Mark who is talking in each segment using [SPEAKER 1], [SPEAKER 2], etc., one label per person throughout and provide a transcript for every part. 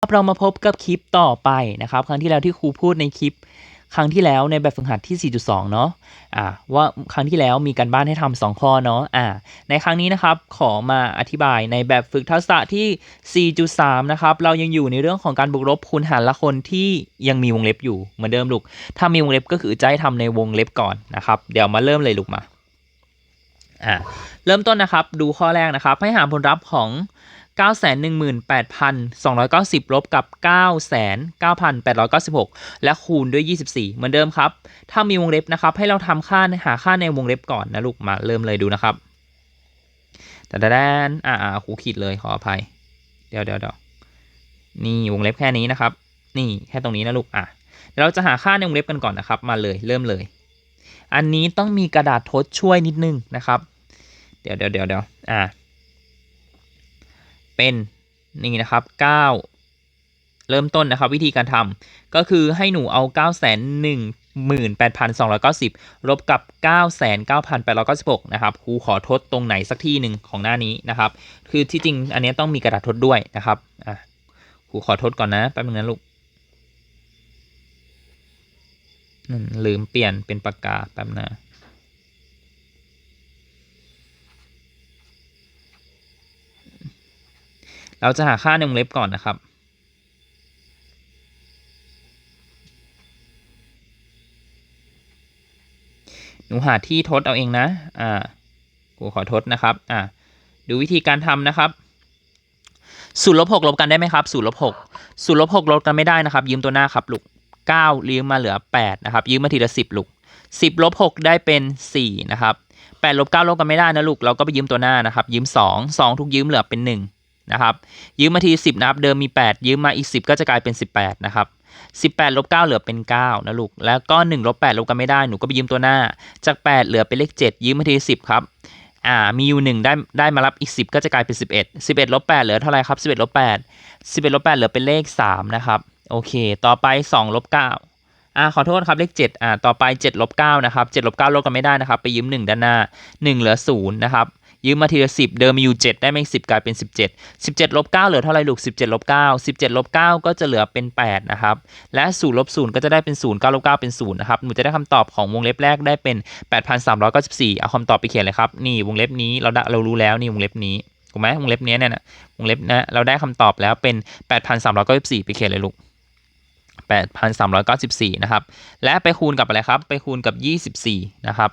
[SPEAKER 1] ครับเรามาพบกับคลิปต่อไปนะครับ ครั้งที่แล้วที่ครูพูดในคลิป ครั้งที่แล้วในแบบฝึกหัดที่ 4.2 เนาะอ่าว่าครั้งที่แล้วมีการบ้านให้ทำสองข้อเนาะอ่าในครั้งนี้นะครับขอมาอธิบายในแบบฝึกทักษะที่ 4.3 นะครับ เรายังอยู่ในเรื่องของการบวกลบคูณหารละคนที่ยังมีวงเล็บอยู่เหมือนเดิมลูก ถ้ามีวงเล็บก็คือจะให้ทำในวงเล็บก่อนนะครับ เดี๋ยวมาเริ่มเลยลูกมาอ่าเริ่มต้นนะครับดูข้อแรกนะครับ ให้หาผลลัพธ์ของ 918,290 ลบกับ 9,9896 และคูณด้วย 24 เหมือนเดิมครับ ถ้ามีวงเล็บนะครับ ให้เราทำค่าหาค่าในวงเล็บก่อนนะลูกมาเริ่มเลยดูนะครับแต่ด้านอ่าอ่าครูขีดเลยขออภัย เดี๋ยวเดี๋ยวเดี๋ยวนี่วงเล็บแค่นี้นะครับ นี่แค่ตรงนี้นะลูกอะเดี๋ยวเราจะหาค่าในวงเล็บกันก่อนนะครับ มาเลยเริ่มเลย อันนี้ต้องมีกระดาษทดช่วยนิดนึงนะครับ เดี๋ยวเดี๋ยวเดี๋ยวเดี๋ยวอ่า เป็นนี่นะครับ 9 เริ่มต้นนะครับ วิธีการทำก็คือให้หนูเอา 9 1 1 8 2 9 0ลบกับ 9 9 8 9 6 นะครับครูขอทดตรงไหนสักที่หนึ่งของหน้านี้นะครับ คือที่จริงอันนี้ต้องมีกระดาษทดด้วยนะครับอะครูขอทดก่อนนะแป๊บนึงนะลูกลืมเปลี่ยนเป็นปากกาแป๊บนะ เราจะหาค่าในวงเล็บก่อนนะครับ หนูหาที่ทดเอาเองนะ อ่ากูขอทดนะครับ อ่าดูวิธีการทำนะครับศูนย์ลบหกลบกันได้ไหมครับศูนย์ลบหกศูนย์ลบหกลบกันไม่ได้นะครับ ยืมตัวหน้าครับลูกเก้ายืมมาเหลือแปดนะครับ ยืมมาทีละสิบลูกสิบลบหกได้เป็นสี่นะครับแปดลบเก้าลบกันไม่ได้นะลูก เราก็ไปยืมตัวหน้านะครับ ยืมสองสองทุกยืมเหลือเป็นหนึ่ง นะครับ ยืมมาที 10 นะครับ เดิมมี 8 ยืมมาอีก 10 ก็จะกลายเป็น 18 นะครับ 18ลบ9เหลือเป็น 9 นะลูก แล้วก็1ลบ8ลบกันไม่ได้ หนูก็ไปยืมตัวหน้า จาก 8 เหลือเป็นเลข 7 ยืมมาที 10 ครับ อ่า มีอยู่ 1 ได้ ได้มารับอีก 10 ก็จะกลายเป็น 11 11ลบ8เหลือเท่าไหร่ครับ 11ลบ8 11ลบ8เหลือเป็นเลข 3 นะครับ โอเค ต่อไป2ลบ9อ่าขอโทษครับเลข7อ่าต่อไป7ลบ9นะครับ7ลบ9ลบกันไม่ได้นะครับ ไปยืม 1 ด้านหน้า 1 เหลือ0นะครับ ยืมมาทีละสิบเดิมมีอยู่เจ็ดได้ไหมสิบกลายเป็นสิบเจ็ดสิบเจ็ดลบเก้าเหลือเท่าไรลูกสิบเจ็ดลบเก้าสิบเจ็ดลบเก้าก็จะเหลือเป็นแปดนะครับและศูนย์ลบศูนย์ก็จะได้เป็นศูนย์เก้าลบเก้าเป็นศูนย์นะครับหนูจะได้คำตอบของวงเล็บแรกได้เป็นแปดพันสามร้อยเก้าสิบสี่เอาคำตอบไปเขียนเลยครับนี่วงเล็บนี้เราเรารู้แล้วนี่วงเล็บนี้ถูกไหมวงเล็บนี้เนี่ยนะวงเล็บนะเราได้คำตอบแล้วเป็นแปดพันสามร้อยเก้าสิบสี่ไปเขียนเลยลูกแปดพันสามร้อยเก้าสิบสี่นะครับ และไปคูณกับอะไรครับ ไปคูณกับยี่สิบสี่นะครับ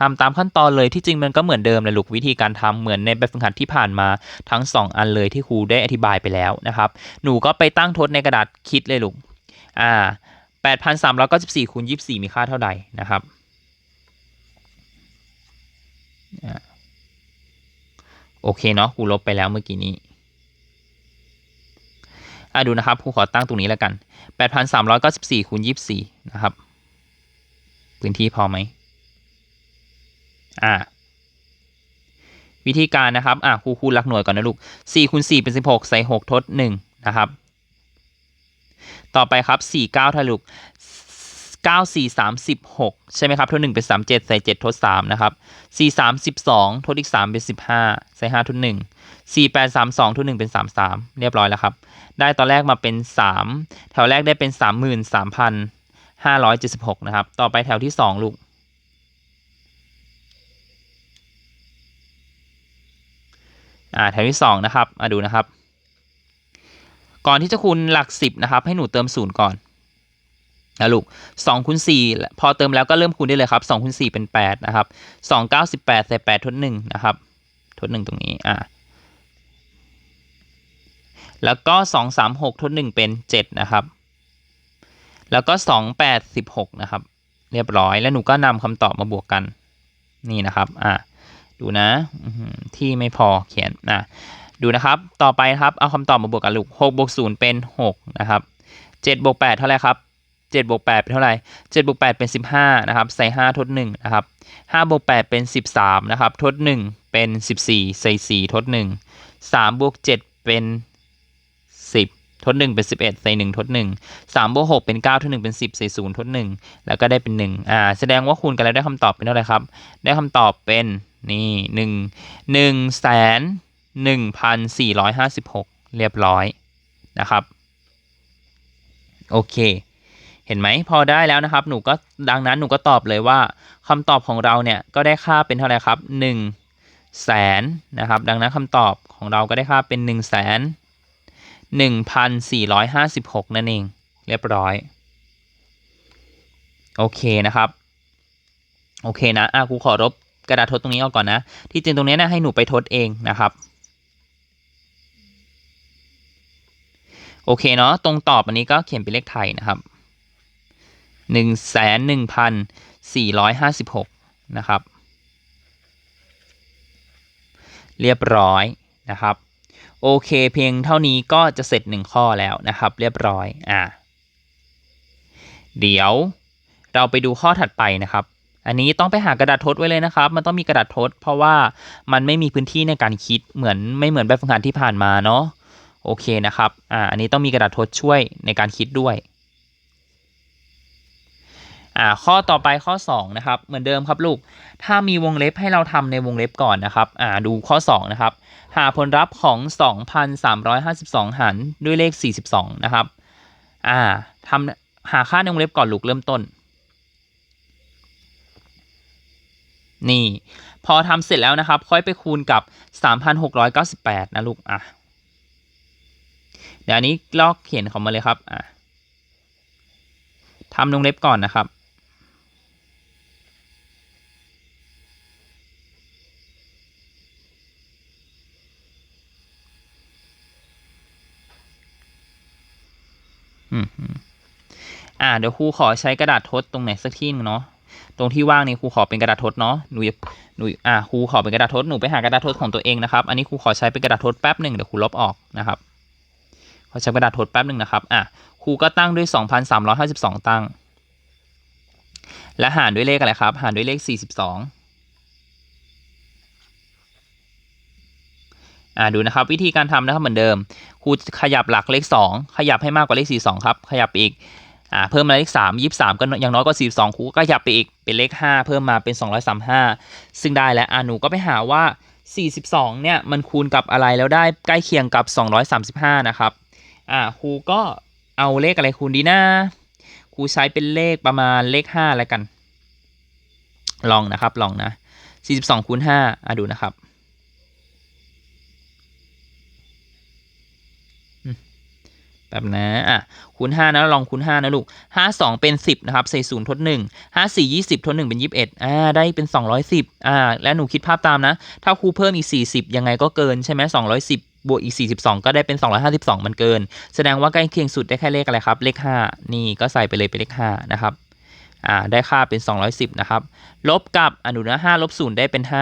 [SPEAKER 1] ทำตามขั้นตอนเลยที่จริงมันก็เหมือนเดิมเลยลูกวิธีการทำเหมือนในแบบฝึกหัดที่ผ่านมาทั้ง 2 อันเลยที่ครูได้อธิบายไปแล้วนะครับ หนูก็ไปตั้งทดในกระดาษคิดเลยลูกอ่า8,394คูณ24 มีค่าเท่าใดนะครับโอเคเนาะครูลบไปแล้วเมื่อกี้นี้อ่าดูนะครับครูขอตั้งตรงนี้แล้วกัน 8,394คูณ24 นะครับ พื้นที่พอไหม อ่าวิธีการนะครับอ่าครูคูณหลักหน่วยก่อนนะลูก4คูณ4เป็น 16 ใส่ 6 ทด 1 นะครับ ต่อไปครับ 4 9เท่าลูก9 4 3 6ใช่ไหมครับทด1เป็น 37 ใส่ 7 ทด 3 นะครับ 4 3 12 ทดอีก 3 เป็น 15 ใส่ 5 ทด 1 4 8 3 2 ทด 1 เป็น 33 เรียบร้อยแล้วครับ ได้ตอนแรกมาเป็น 3 แถวแรกได้เป็น 33,576 นะครับ ต่อไปแถวที่ 2 ลูก อ่าแถวที่สองนะครับมาดูนะครับ ก่อนที่จะคูณหลักสิบนะครับ ให้หนูเติมศูนย์ก่อนนะลูกสองคูณสี่พอเติมแล้วก็เริ่มคูณได้เลยครับสองคูณสี่เป็นแปดนะครับสองเก้าสิบแปดใส่แปดทดหนึ่งนะครับ ทดหนึ่งตรงนี้อ่าแล้วก็สองสามหกทดหนึ่งเป็นเจ็ดนะครับ แล้วก็สองแปดสิบหกนะครับ เรียบร้อยแล้วหนูก็นำคำตอบมาบวกกัน นี่นะครับอ่า ดูนะที่ไม่พอเขียนนะดูนะครับ ต่อไปครับ เอาคำตอบมาบวกกันลูกหกบวกศูนย์เป็นหกนะครับเจ็ดบวกแปดเท่าไรครับเจ็ดบวกแปดเป็นเท่าไรเจ็ดบวกแปดเป็นสิบห้านะครับ ใส่ห้าทดหนึ่งนะครับห้าบวกแปดเป็นสิบสามนะครับ ทดหนึ่งเป็นสิบสี่ใส่สี่ทดหนึ่งสามบวกเจ็ดเป็นสิบทดหนึ่งเป็นสิบเอ็ดใส่หนึ่งทดหนึ่งสามบวกหกเป็นเก้าทดหนึ่งเป็นสิบใส่ศูนย์ทดหนึ่งแล้วก็ได้เป็นหนึ่งอ่า แสดงว่าคูณกันแล้วได้คำตอบเป็นเท่าไรครับ ได้คำตอบเป็น นี่หนึ่งหนึ่งแสนหนึ่งพันสี่ร้อยห้าสิบหกเรียบร้อยนะครับ โอเคเห็นไหมพอได้แล้วนะครับ หนูก็ดังนั้นหนูก็ตอบเลยว่าคำตอบของเราเนี่ยก็ได้ค่าเป็นเท่าไหร่ครับ1แสนนะครับ ดังนั้นคำตอบของเราก็ได้ค่าเป็น1นึ่งแสนหนึ่งพันสี่ร้อยห้าสิบหกนั่นเอง เรียบร้อย โอเคนะครับ โอเคนะอะครูขอรบ กระดาษทดตรงนี้ออกก่อนนะ ที่จริงตรงนี้นะให้หนูไปทดเองนะครับ โอเคเนาะตรงตอบอันนี้ก็เขียนเป็นเลขไทยนะครับหนึ่งแสนหนึ่งพันสี่ร้อยห้าสิบหกนะครับ เรียบร้อยนะครับ โอเคเพียงเท่านี้ก็จะเสร็จหนึ่งข้อแล้วนะครับ เรียบร้อยอ่าเดี๋ยวเราไปดูข้อถัดไปนะครับ อันนี้ต้องไปหากระดาษทดไว้เลยนะครับ มันต้องมีกระดาษทด เพราะว่ามันไม่มีพื้นที่ในการคิดเหมือนไม่เหมือนแบบฝึกหัดที่ผ่านมาเนาะโอเคนะครับอ่าอันนี้ต้องมีกระดาษทดช่วยในการคิดด้วยอ่าข้อต่อไปข้อ2นะครับเหมือนเดิมครับลูก ถ้ามีวงเล็บให้เราทำในวงเล็บก่อนนะครับอ่าดูข้อ2นะครับหาผลลัพธ์ของ 2,352 หารด้วยเลข 42 นะครับอ่าทำหาค่าในวงเล็บก่อนลูกเริ่มต้น นี่ พอทำเสร็จแล้วนะครับ ค่อยไปคูณกับ 3,698 นะลูก อะ เดี๋ยวอันนี้ลอกเขียนเขามาเลยครับ อะทำวงเล็บก่อนนะครับอืมอ่าเดี๋ยวครูขอใช้กระดาษทดตรงไหนสักที่หนึงเนาะ ตรงที่ว่างนี่ครูขอเป็นกระดาษทดเนาะหนูหนูอ่าครูขอเป็นกระดาษทดหนูไปหากระดาษทดของตัวเองนะครับ อันนี้ครูขอใช้เป็นกระดาษทดแป๊บหนึ่งเดี๋ยวครูลบออกนะครับขอใช้กระดาษทดแป๊บหนึ่งนะครับอะครูก็ตั้งด้วย 2,352 ตั้ง และหารด้วยเลขอะไรครับ หารด้วยเลข 42อ่าดูนะครับวิธีการทำนะครับเหมือนเดิมครูขยับหลักเลข 2 ขยับให้มากกว่าเลข 42 ครับ ขยับอีก อ่าเพิ่มมาเลข3 23ก็อยังน้อยกว่า42ครูก็ขยับไปอีกเป็นเลข5เพิ่มมาเป็น235ซึ่งได้แล้วอ่าหนูก็ไปหาว่า42เนี่ยมันคูณกับอะไรแล้วได้ใกล้เคียงกับ235นะครับอ่าครูก็เอาเลขอะไรคูณดีนะครูใช้เป็นเลขประมาณเลข5แล้วกัน ลองนะครับลองนะ42คูณ5อะดูนะครับ แบบนะอะคูณ5นะลองคูณ5นะลูก5 2 เป็น 10 นะครับใส่0ทด 1 5 4 20 ทด 1 เป็น 21อ่าได้เป็น 210อ่าและหนูคิดภาพตามนะ ถ้าครูเพิ่มอีก 40 ยังไงก็เกินใช่ไหม210 บวกอีก 42 ก็ได้เป็น 252 มันเกิน แสดงว่าใกล้เคียงสุดได้แค่เลขอะไรครับ เลข 5 นี่ก็ใส่ไปเลยเป็นเลข5นะครับ อ่าได้ค่าเป็น 210 นะครับ ลบกับอะดูนะ5ลบ0ได้เป็น 5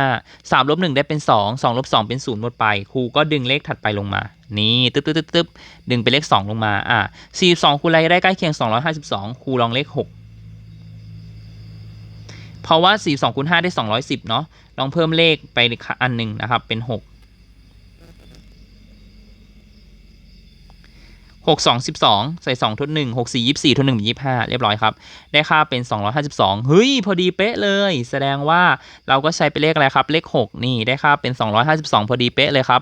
[SPEAKER 1] 3ลบ1ได้เป็น 2 2ลบ2เป็น 0 หมดไป ครูก็ดึงเลขถัดไปลงมา นี่ตึ๊บตึ๊บตึ๊บตึ๊บดึงเป็นเลข 2 ลงมา อ่า42คูณอะไรได้ใกล้เคียง 252 ครูลองเลข 6 เพราะว่า 42คูณ5ได้ 210 เนาะลองเพิ่มเลขไปอันหนึ่งนะครับ เป็น 6 6 2 12ใส่2ทด1 6 4 24ทด1 25เรียบร้อยครับ ได้ค่าเป็น252เฮ้ย พอดีเป๊ะเลย แสดงว่าเราก็ใช้เป็นเลขอะไรครับ เลข6นี่ได้ค่าเป็น252พอดีเป๊ะเลยครับ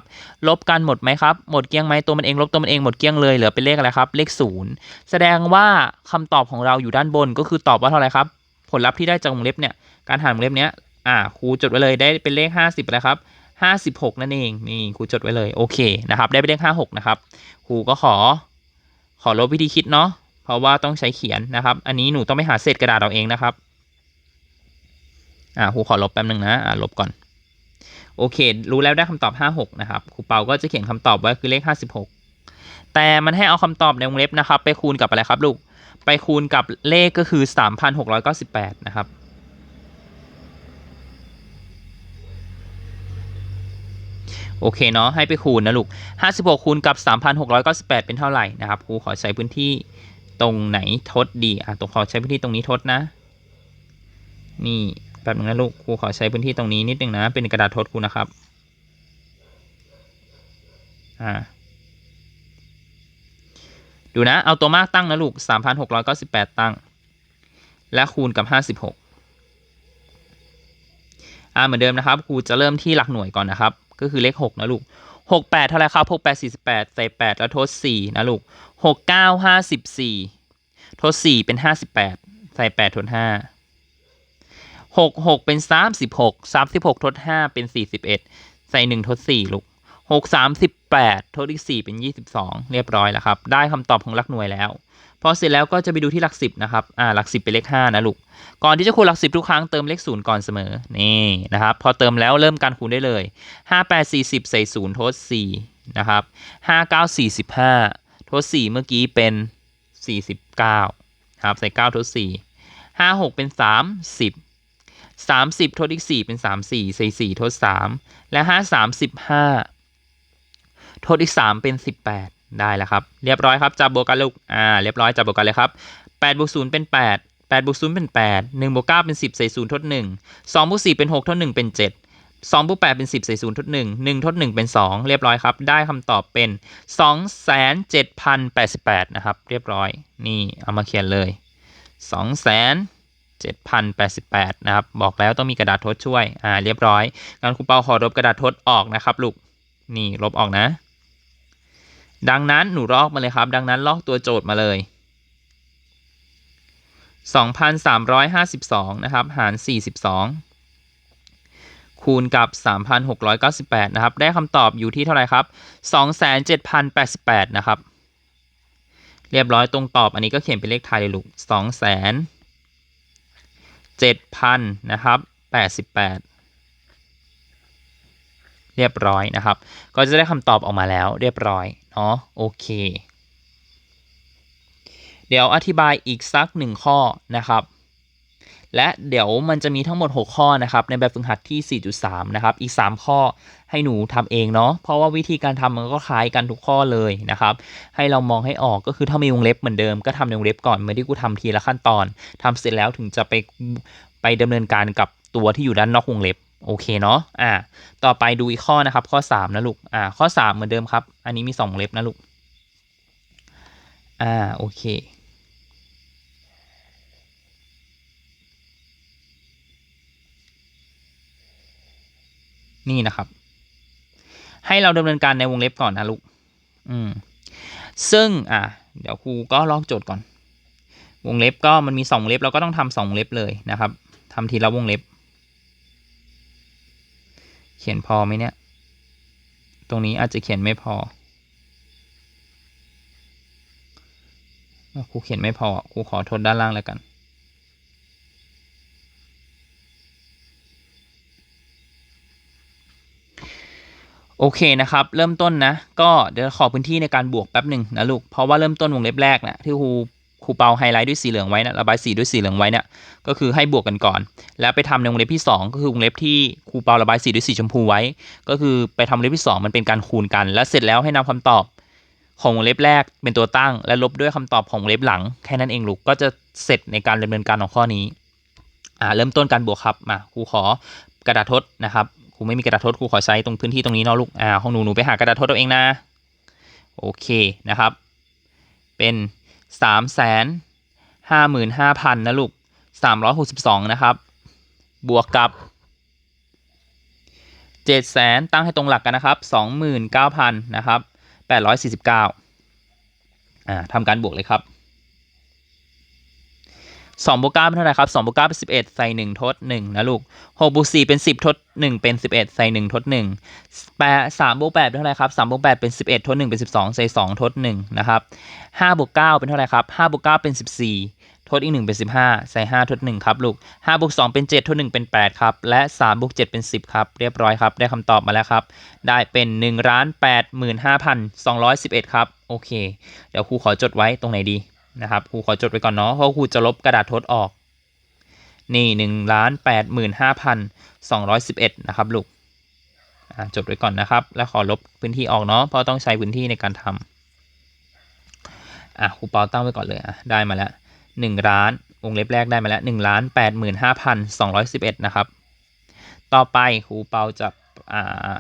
[SPEAKER 1] ลบกันหมดไหมครับ หมดเกลี้ยงไหมตัวมันเองลบตัวมันเองหมดเกลี้ยงเลยเหลือเป็นเลขอะไรครับ เลข0แสดงว่าคำตอบของเราอยู่ด้านบนก็คือตอบว่าเท่าไหร่ครับ ผลลัพธ์ที่ได้จากวงเล็บเนี่ยการหารวงเล็บเนี้ยอ่าครูจดไว้เลยได้เป็นเลข50อะไรครับ56 นั่นเอง นี่ครูจดไว้เลย โอเคนะครับ ได้เป็นเลข56 นะครับครูก็ขอ ขอลบวิธีคิดเนาะเพราะว่าต้องใช้เขียนนะครับ อันนี้หนูต้องไปหาเศษกระดาษเอาเองนะครับอ่าครูขอลบแป๊บนึงนะอ่าลบก่อน โอเค รู้แล้วได้คำตอบ 56 นะครับครูเปาก็จะเขียนคำตอบไว้คือเลข 56 แต่มันให้เอาคำตอบในวงเล็บนะครับ ไปคูณกับอะไรครับลูกไปคูณกับเลขก็คือ 3,698 นะครับ โอเคเนาะให้ไปคูณนะลูก 56 คูณกับ 3,698 เป็นเท่าไหร่นะครับครูขอใช้พื้นที่ตรงไหนทดดีอะตรงขอใช้พื้นที่ตรงนี้ทดนะ นี่แป๊บนึงนะลูกครูขอใช้พื้นที่ตรงนี้นิดนึงนะ เป็นกระดาษทดครูนะครับอ่าดูนะ เอาตัวมากตั้งนะลูก 3,698 ตั้ง และคูณกับ 56อ่าเหมือนเดิมนะครับครูจะเริ่มที่หลักหน่วยก่อนนะครับ ก็คือเลข6นะลูก68เท่าไรครับ68 48ใส่8แล้วทด4นะลูก69 54ทดสี่เป็นห้าสิบแปดใส่แปดทดห้าหกหกเป็นสามสิบหกสามสิบหกทดห้าเป็นสี่สิบเอ็ดใส่หนึ่งทดสี่ลูกหกสามสิบแปดทดอีกสี่เป็นยี่สิบสองเรียบร้อยแล้วครับ ได้คำตอบของหลักหน่วยแล้ว พอเสร็จแล้วก็จะไปดูที่หลักสิบนะครับ อ่า หลักสิบเป็นเลขห้านะลูก ก่อนที่จะคูณหลักสิบทุกครั้งเติมเลขศูนย์ก่อนเสมอ นี่นะครับ พอเติมแล้วเริ่มการคูณได้เลยห้าแปดสี่สิบใส่ศูนย์ทดสี่นะครับห้าเก้าสี่สิบห้าทดสี่เมื่อกี้เป็นสี่สิบเก้าครับ ใส่เก้าทดสี่ห้าหกเป็นสามสิบสามสิบทดอีกสี่เป็นสามสี่ใส่สี่ทดสามและห้าสามสิบห้าทดอีกสามเป็นสิบแปด ได้แล้วครับ เรียบร้อยครับจับบวกกันลูกอ่าเรียบร้อยจับบวกกันเลยครับแปดบวกศูนย์เป็นแปดแปดบวกศูนย์เป็นแปดหนึ่งบวกเก้าเป็นสิบใส่ศูนย์ทดหนึ่งสองบวกสี่เป็นหกทดหนึ่งเป็นเจ็ดสองบวกแปดเป็นสิบใส่ศูนย์ทดหนึ่งหนึ่งทดหนึ่งเป็นสองเรียบร้อยครับ ได้คำตอบเป็นสองแสนเจ็ดพันแปดสิบแปดนะครับ เรียบร้อย นี่เอามาเขียนเลยสองแสนเจ็ดพันแปดสิบแปดนะครับ บอกแล้วต้องมีกระดาษทดช่วย อ่า เรียบร้อย งั้นครูเปาขอลบกระดาษทดออกนะครับลูก นี่ลบออกนะ ดังนั้นหนูลอกมาเลยครับ ดังนั้นลอกตัวโจทย์มาเลย 2,352 นะครับ หาร 42 คูณกับ 3,698 นะครับ ได้คำตอบอยู่ที่เท่าไหร่ครับ 27,088 นะครับ เรียบร้อยตรงตอบอันนี้ก็เขียนเป็นเลขไทยเลยลูก2,007,000 นะครับ 88 เรียบร้อยนะครับ ก็จะได้คำตอบออกมาแล้วเรียบร้อยเนาะโอเค เดี๋ยวอธิบายอีกสักหนึ่งข้อนะครับและเดี๋ยวมันจะมีทั้งหมด 6 ข้อนะครับในแบบฝึกหัดที่ 4.3 นะครับ อีก 3 ข้อให้หนูทำเองเนาะเพราะว่าวิธีการทำมันก็คล้ายกันทุกข้อเลยนะครับ ให้เรามองให้ออกก็คือถ้ามีวงเล็บเหมือนเดิมก็ทำในวงเล็บก่อนเหมือนที่กูทำทีละขั้นตอนทำเสร็จแล้วถึงจะไปไปดำเนินการกับตัวที่อยู่ด้านนอกวงเล็บ โอเคเนาะอ่าต่อไปดูอีกข้อนะครับ ข้อ 3 นะลูกอ่าข้อ 3 เหมือนเดิมครับ อันนี้มี 2 เล็บนะลูกอ่าโอเคนี่นะครับ ให้เราดำเนินการในวงเล็บก่อนนะลูก อืม ซึ่ง อ่าเดี๋ยวครูก็ลอกโจทย์ก่อน วงเล็บก็มันมีสองเล็บเราก็ต้องทำสองเล็บเลยนะครับทำทีละวงเล็บ เขียนพอไหมเนี่ย ตรงนี้อาจจะเขียนไม่พอครูเขียนไม่พอครูขอทดด้านล่างแล้วกัน โอเคนะครับ เริ่มต้นนะ ก็เดี๋ยวขอพื้นที่ในการบวกแป๊บหนึ่งนะลูก เพราะว่าเริ่มต้นวงเล็บแรกนะที่ครู ครูเปาไฮไลท์ด้วยสีเหลืองไว้นะระบายสีด้วยสีเหลืองไว้นี่ยก็คือให้บวกกันก่อน แล้วไปทำในวงเล็บที่ 2 ก็คือวงเล็บที่ครูเปาระบายสีด้วยสีชมพูไว้ ก็คือไปทำวงเล็บที่ 2 มันเป็นการคูณกัน แล้วเสร็จแล้วให้นำคำตอบของวงเล็บแรกเป็นตัวตั้ง และลบด้วยคำตอบของวงเล็บหลัง แค่นั้นเองลูกก็จะเสร็จในการดำเนินการของข้อนี้อ่าเริ่มต้นการบวกครับมาครูขอกระดาษทดนะครับครูไม่มีกระดาษทดครูขอใช้ตรงพื้นที่ตรงนี้เนาะลูกอ่าของหนูหนูไปหากระดาษทดเอาเองนะโอเคนะครับ เป็น สามแสนห้าหมื่นห้าพันนะลูกสามร้อยหกสิบสองนะครับ บวกกับเจ็ดแสนตั้งให้ตรงหลักกันนะครับสองหมื่นเก้าพันนะครับแปดร้อยสี่สิบเก้าอ่าทำการบวกเลยครับ สองบวกเก้าเป็นเท่าไหร่ครับสองบวกเก้าเป็นสิบเอ็ดใส่หนึ่งทดหนึ่งนะลูกหกบวกสี่เป็นสิบทดหนึ่งเป็นสิบเอ็ดใส่หนึ่งทดหนึ่งแปดสามบวกแปดเป็นเท่าไหร่ครับสามบวกแปดเป็นสิบเอ็ดทดหนึ่งเป็นสิบสองใส่สองทดหนึ่งนะครับห้าบวกเก้าเป็นเท่าไหร่ครับห้าบวกเก้าเป็นสิบสี่ทดอีกหนึ่งเป็นสิบห้าใส่ห้าทดหนึ่งครับลูกห้าบวกสองเป็นเจ็ดทดหนึ่งเป็นแปดครับ และสามบวกเจ็ดเป็นสิบครับ เรียบร้อยครับ ได้คำตอบมาแล้วครับ ได้เป็นหนึ่งล้านแปดหมื่นห้าพันสองร้อยสิบเอ็ดครับ โอเค เดี๋ยวครูขอจดไว้ตรงไหนดี นะครับครูขอจดไว้ก่อนเนาะเพราะครูจะลบกระดาษทดออก นี่หนึ่งล้านแปดหมื่นห้าพันสองร้อยสิบเอ็ดนะครับลูกจดไว้ก่อนนะครับ แล้วขอลบพื้นที่ออกเนาะเพราะต้องใช้พื้นที่ในการทำอะครูเปาตั้งไว้ก่อนเลยอะได้มาแล้วหนึ่งล้านวงเล็บแรกได้มาแล้วหนึ่งล้านแปดหมื่นห้าพันสองร้อยสิบเอ็ดนะครับ ต่อไปครูเปาจะอ่า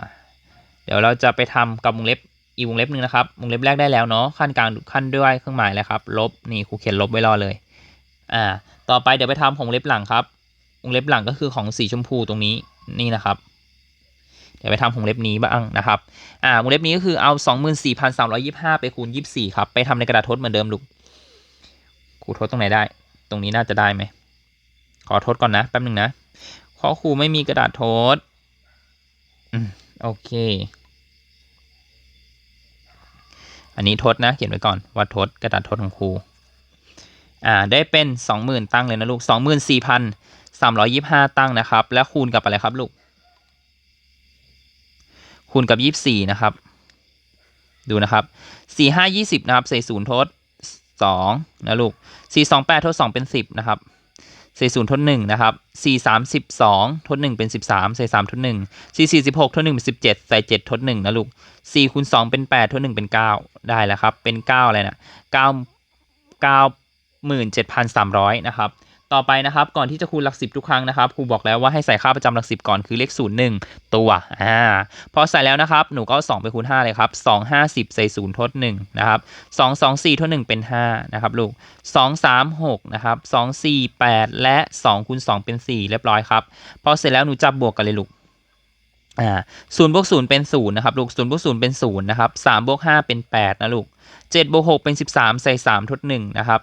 [SPEAKER 1] เดี๋ยวเราจะไปทำกับวงเล็บ อีกวงเล็บหนึ่งนะครับวงเล็บแรกได้แล้วเนาะขั้นกลางขั้นด้วยเครื่องหมายแล้วครับ ลบนี่ครูเขียนลบไว้รอเลยอ่าต่อไปเดี๋ยวไปทำของเล็บหลังครับวงเล็บหลังก็คือของสีชมพูตรงนี้นี่นะครับ เดี๋ยวไปทำของเล็บนี้บ้างนะครับอ่าวงเล็บนี้ก็คือเอา 24,325 ไปคูณ 24 ครับ ไปทำในกระดาษทดเหมือนเดิมลูกครูทดตรงไหนได้ ตรงนี้น่าจะได้ไหมขอทดก่อนนะแป๊บหนึ่งนะขอครูไม่มีกระดาษทดอืมโอเค อันนี้ทดนะ เขียนไว้ก่อนว่าทดกระดาษทดของครูอ่าได้เป็นสองหมื่นตั้งเลยนะลูกสองหมื่นสี่พันสามร้อยี่ห้าตั้งนะครับ แล้วคูณกับอะไรครับลูก คูณกับยี่สี่นะครับ ดูนะครับสี่ห้ายี่สิบนะครับใส่ศูนย์ทดสองนะลูกสี่สองแปดทดสองเป็นสิบนะครับ ใส่ศูนย์ทดหนึ่งนะครับสี่สามสิบสองทดหนึ่งเป็นสิบสามใส่สามทดหนึ่งสี่สี่สิบหกทดหนึ่งเป็นสิบเจ็ดใส่เจ็ดทดหนึ่งนะลูกสี่คูณสองเป็นแปดทดหนึ่งเป็นเก้าได้แล้วครับ เป็นเก้าอะไรนะเก้าเก้าหมื่นเจ็ดพันสามร้อยนะครับ ต่อไปนะครับ ก่อนที่จะคูณหลักสิบทุกครั้งนะครับครูบอกแล้วว่าให้ใส่ค่าประจำหลักสิบก่อนคือเลขศูนย์หนึ่งตัวอ่าพอใส่แล้วนะครับหนูก็สองไปคูณห้าเลยครับสองห้าสิบใส่ศูนย์ทดหนึ่งนะครับสองสองสี่ทดหนึ่งเป็นห้านะครับลูกสองสามหกนะครับสองสี่แปดและสองคูณสองเป็นสี่เรียบร้อยครับพอเสร็จแล้วหนูจับบวกกันเลยลูกอ่าศูนย์บวกศูนย์เป็นศูนย์นะครับลูกศูนย์บวกศูนย์เป็นศูนย์นะครับสามบวกห้าเป็นแปดนะลูกเจ็ดบวกหกเป็นสิบสามใส่สามทดหนึ่งนะครับ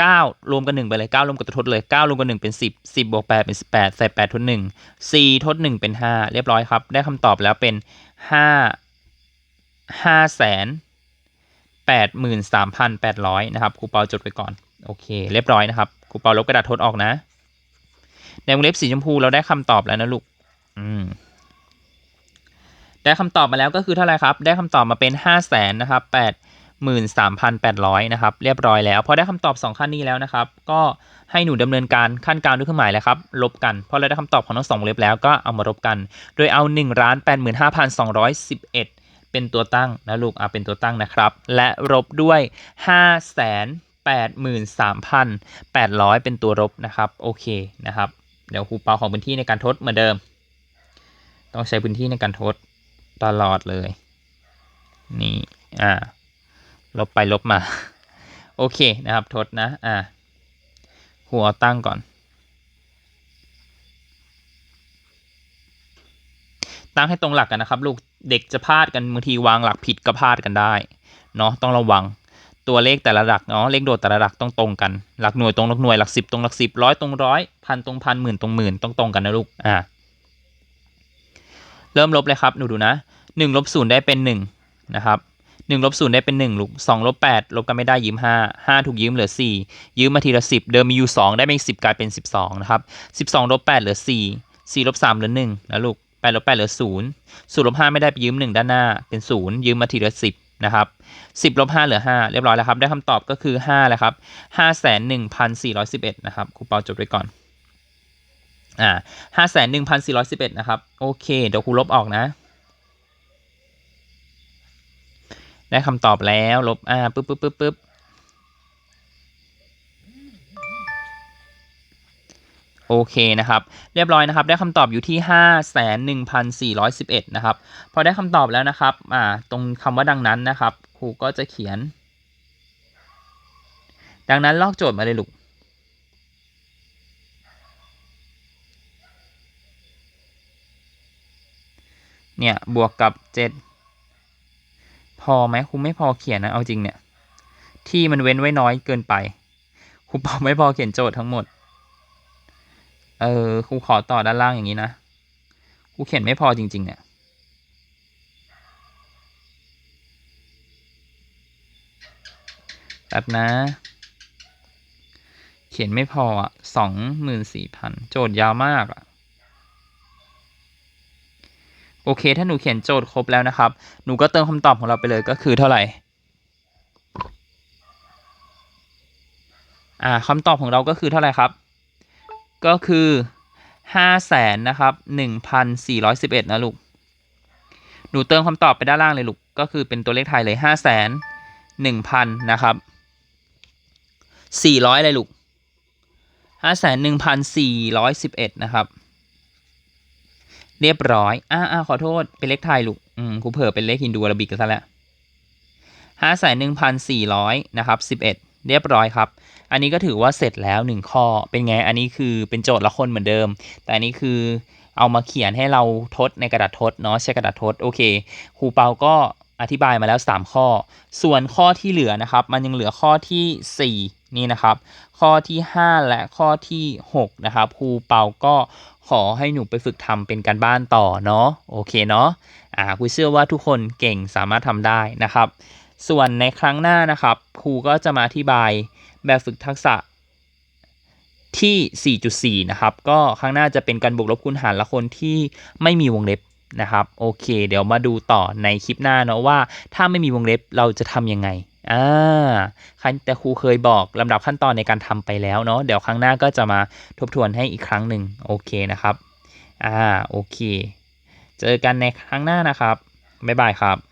[SPEAKER 1] เก้ารวมกันหนึ่งไปเลยเก้ารวมกับตัวทดเลยเก้ารวมกันหนึ่งเป็นสิบสิบบวกแปดเป็นสิบแปดใส่แปดทดหนึ่งสี่ทดหนึ่งเป็นห้าเรียบร้อยครับ ได้คำตอบแล้วเป็นห้าห้าแสนแปดหมื่นสามพันแปดร้อยนะครับครูเปาจดไว้ก่อน โอเค เรียบร้อยนะครับครูเปาลบกระดาษทดออกนะ ในวงเล็บสีชมพูเราได้คำตอบแล้วนะลูก อืมได้คำตอบมาแล้วก็คือเท่าไหร่ครับ ได้คำตอบมาเป็นห้าแสนนะครับแปดหมื่นสามพันแปดร้อยนะครับเรียบร้อยแล้วพอได้คำตอบสองขั้นนี้แล้วนะครับ ก็ให้หนูดำเนินการขั้นกลางด้วยเครื่องหมายเลยครับลบกันพอเราได้คำตอบของทั้งสองวงเล็บแล้วก็เอามาลบกัน โดยเอา1ล้าน85,211 เป็นตัวตั้งนะลูกอะเป็นตัวตั้งนะครับ และลบด้วย5 8 3 8 0 0 เป็นตัวลบนะครับโอเคนะครับเดี๋ยวครูเปาของพื้นที่ในการทดเหมือนเดิม ต้องใช้พื้นที่ในการทดตลอดเลย นี่อ่า ลบไปลบมา โอเคนะครับทดนะ อ่าหัวตั้งก่อน ตั้งให้ตรงหลักกันนะครับ ลูกเด็กจะพลาดกันบางทีวางหลักผิดก็พลาดกันได้เนาะต้องระวังตัวเลขแต่ละหลักเนาะเลขโดดแต่ละหลักต้องตรงกันหลักหน่วยตรงหลักหน่วยหลักสิบตรงหลักสิบร้อยตรงร้อยพันตรงพันหมื่นตรงหมื่นต้องตรงกันนะลูกอ่าเริ่มลบเลยครับหนูดูนะหนึ่งลบศูนย์ได้เป็นหนึ่งนะครับ หนึ่งลบศูนย์ได้เป็นหนึ่งลูกสองลบแปดลบกันไม่ได้ยืมห้าห้าถูกยืมเหลือสี่ยืมมาทีละสิบเดิมมีอยู่สองได้เป็นสิบกลายเป็นสิบสองนะครับสิบสองลบแปดเหลือสี่สี่ลบสามเหลือหนึ่งนะลูกแปดลบแปดเหลือศูนย์ศูนย์ลบห้าไม่ได้ไปยืมหนึ่งด้านหน้าเป็นศูนย์ยืมมาทีละสิบนะครับสิบลบห้าเหลือห้าเรียบร้อยแล้วครับ ได้คำตอบก็คือห้าแล้วครับห้าแสนหนึ่งพันสี่ร้อยสิบเอ็ดนะครับครูเปาจดไว้ก่อนอ่าห้าแสนหนึ่งพันสี่ร้อยสิบเอ็ดนะครับ โอเค เดี๋ยวครูลบออกนะ ได้คำตอบแล้วลบอ่าปึ๊บปึ๊บปึ๊บปึ๊บโอเคนะครับ เรียบร้อยนะครับ ได้คำตอบอยู่ที่ห้าแสนหนึ่งพันสี่ร้อยสิบเอ็ดนะครับ พอได้คำตอบแล้วนะครับอ่าตรงคำว่าดังนั้นนะครับ ครูก็จะเขียน ดังนั้นลอกโจทย์มาเลยลูกเนี่ย บวกกับเจ็ด พอไหมครูไม่พอเขียนนะเอาจริงเนี่ย ที่มันเว้นไว้น้อยเกินไปครูเปาไม่พอเขียนโจทย์ทั้งหมด เออครูขอต่อด้านล่างอย่างนี้นะครูเขียนไม่พอจริง ๆ เนี่ยแบบนะ เขียนไม่พออะสองหมื่นสี่พันโจทย์ยาวมากอะ โอเค ถ้าหนูเขียนโจทย์ครบแล้วนะครับ หนูก็เติมคำตอบของเราไปเลยก็คือเท่าไหร่อ่าคำตอบของเราก็คือเท่าไหร่ครับ ก็คือห้าแสนนะครับหนึ่งพันสี่ร้อยสิบเอ็ดนะลูก หนูเติมคำตอบไปด้านล่างเลยลูก ก็คือเป็นตัวเลขไทยเลยห้าแสนหนึ่งพันนะครับสี่ร้อยอะไรลูกห้าแสนหนึ่งพันสี่ร้อยสิบเอ็ดนะครับ เรียบร้อยอ่าอ่าขอโทษ เป็นเลขไทยลูก อืมครูเผลอเป็นเลขฮินดูอาราบิกกันซะแล้วห้าแสนหนึ่งพันสี่ร้อยนะครับสิบเอ็ดเรียบร้อยครับ อันนี้ก็ถือว่าเสร็จแล้วหนึ่งข้อ เป็นไง อันนี้คือเป็นโจทย์ละคนเหมือนเดิม แต่อันนี้คือเอามาเขียนให้เราทดในกระดาษทดเนาะใช้กระดาษทดโอเคครูเปาก็อธิบายมาแล้ว 3 ข้อ ส่วนข้อที่เหลือนะครับ มันยังเหลือข้อที่ นี่นะครับ ข้อที่ 5 และข้อที่ 6 นะครับครูเปาก็ขอให้หนูไปฝึกทำเป็นการบ้านต่อเนาะโอเคเนาะอ่าครูเชื่อว่าทุกคนเก่งสามารถทำได้นะครับ ส่วนในครั้งหน้านะครับครูก็จะมาอธิบายแบบฝึกทักษะที่ 4.4 นะครับ ก็ครั้งหน้าจะเป็นการบวกลบคูณหารละคนที่ไม่มีวงเล็บนะครับ โอเค เดี๋ยวมาดูต่อในคลิปหน้าเนาะว่า ถ้าไม่มีวงเล็บเราจะทำยังไง อ่าแต่ครูเคยบอกลำดับขั้นตอนในการทำไปแล้วเนาะเดี๋ยวครั้งหน้าก็จะมาทบทวนให้อีกครั้งหนึ่งโอเคนะครับอ่าโอเค เจอกันในครั้งหน้านะครับบ๊ายบายครับ